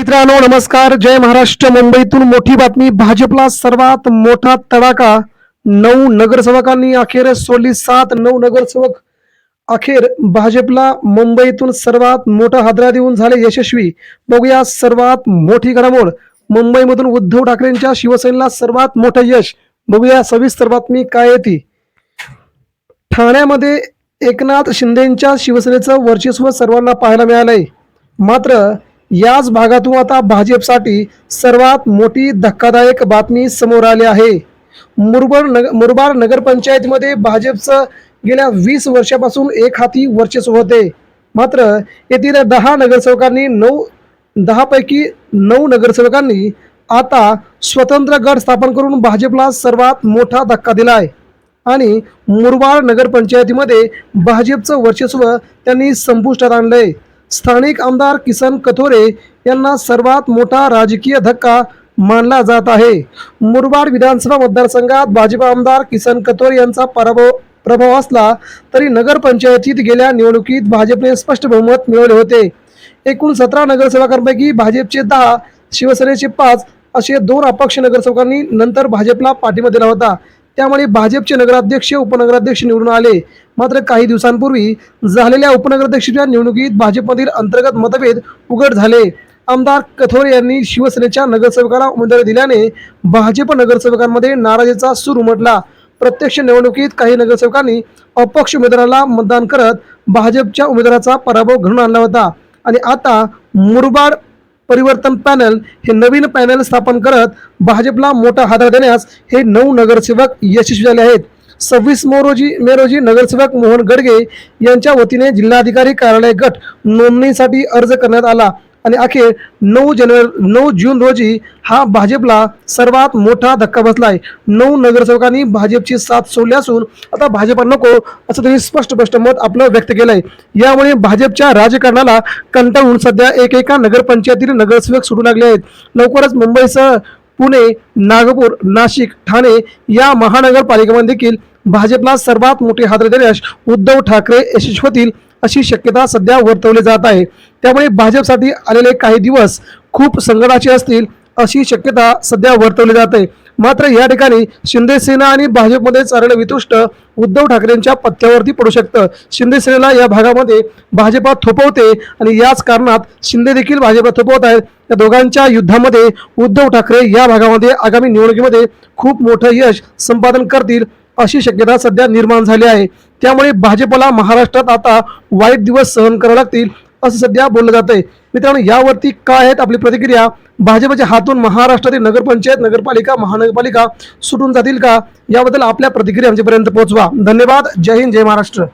मित्रांनो नमस्कार. जय महाराष्ट्र मुंबईतून मोठी बातमी. भाजपला सर्वात मोठा तडाखा. नऊ नगरसेवकांनी अखेर सोडली सात. नऊ नगरसेवक अखेर भाजपला मुंबईतून सर्वात मोठा हादरा देऊन झाले यशस्वी. बघूया सर्वात मोठी घडामोड. मुंबईमधून उद्धव ठाकरेंच्या शिवसेनेला सर्वात मोठं यश. बघूया सविस्तर बातमी काय येते ठाण्यामध्ये एकनाथ शिंदेच्या शिवसेनेचं वर्चस्व सर्वांना पाहायला मिळालंय. मात्र याच भागातून आता भाजपसाठी सर्वात मोठी धक्कादायक बातमी समोर आली आहे. मुरबाड नग मुरबाड नगरपंचायतीमध्ये भाजपचं गेल्या वीस वर्षापासून एक हाती वर्चस्व होते. मात्र येथील दहा नगरसेवकांनी नऊ दहापैकी नऊ नगरसेवकांनी आता स्वतंत्र गट स्थापन करून भाजपला सर्वात मोठा धक्का दिलाय. आणि मुरबाड नगरपंचायतीमध्ये भाजपचं वर्चस्व त्यांनी संपुष्टात आणलंय. स्थानिक आमदार किसन कथोरे यांना सर्वात मोठा राजकीय धक्का मानला जात आहे. मुरबाड विधानसभा मतदारसंघात भाजपा आमदार किसन कथोरे यांचा पराभव प्रभाव असला तरी नगरपंचायतीत गेल्या निवडणुकीत भाजपने स्पष्ट बहुमत मिळवले होते. एकूण सतरा नगरसेवकांपैकी भाजपचे दहा शिवसेनेचे पाच असे दोन अपक्ष नगरसेवकांनी नंतर भाजपला पाठिंबा दिला होता. त्यामुळे भाजपचे नगराध्यक्ष उपनगराध्यक्ष निवडून आले. मात्र काही दिवसांपूर्वी झालेल्या उपनगराध्यक्षाच्या निवडणुकीत भाजपमधील अंतर्गत मतभेद उघड झाले. आमदार कथोरे यांनी शिवसेनेच्या नगरसेवकाला उमेदवारी दिल्याने भाजप नगरसेवकांमध्ये नाराजीचा सूर उमटला. प्रत्यक्ष निवडणुकीत काही नगरसेवकांनी अपक्ष उमेदवाराला मतदान करत भाजपच्या उमेदवाराचा पराभव घडून आणला होता. आणि आता मुरबाड परिवर्तन पॅनल हे नवीन पॅनल स्थापन करत भाजपला मोठा हादरा देण्यास हे नऊ नगरसेवक यशस्वी झाले आहेत. सव्वीस मे रोजी मे रोजी नगरसेवक मोहन गडगे यांच्या वतीने जिल्हाधिकारी कार्यालय गट नोंदणीसाठी अर्ज करण्यात आला. आणि अखेर नऊ जानेवारी नऊ जून रोजी हा भाजपला सर्वात मोठा धक्का बसला आहे नऊ नगरसेवकांनी भाजपची साथ सोडली असून आता भाजपा नको असं त्यांनी स्पष्ट स्पष्ट मत आपलं व्यक्त केलं आहे यामुळे भाजपच्या राजकारणाला कंटाळून सध्या एकेका नगरपंचायतीतील नगरसेवक सुटू लागले आहेत. लवकरच मुंबईसह पुणे नागपूर नाशिक ठाणे या महानगरपालिकेमध्ये देखील भाजपला सर्वात मोठे हादरे देण्यास उद्धव ठाकरे यशस्वी होतील अशी शक्यता सध्या वर्तवली जात आहे. त्यामुळे भाजपसाठी आलेले काही दिवस खूप संकटाचे असतील अशी शक्यता सध्या वर्तवली जाते मात्र या ठिकाणी शिंदे सेना आणि भाजपमध्ये चाललेलं वितुष्ट उद्धव ठाकरेंच्या पथ्यावरती पडू शकतं. शिंदे सेनेला या भागामध्ये भाजपा थोपवते आणि याच कारणात शिंदे देखील भाजपा थोपवत आहेत. या दोघांच्या युद्धामध्ये उद्धव ठाकरे या भागामध्ये आगामी निवडणुकीमध्ये खूप मोठं यश संपादन करतील. अशी शक्यता सध्या निर्माण झाली आहे. त्यामुळे भाजपला महाराष्ट्रात आता वाईट दिवस सहन करावे लागतील असं सध्या बोललं जात आहे मित्रांनो यावरती काय आहेत आपली प्रतिक्रिया? भाजपच्या हातून महाराष्ट्रातील नगरपंचायत नगरपालिका महानगरपालिका सुटून जातील का? याबद्दल आपल्या प्रतिक्रिया आमच्यापर्यंत पोहोचवा. धन्यवाद. जय हिंद जय महाराष्ट्र.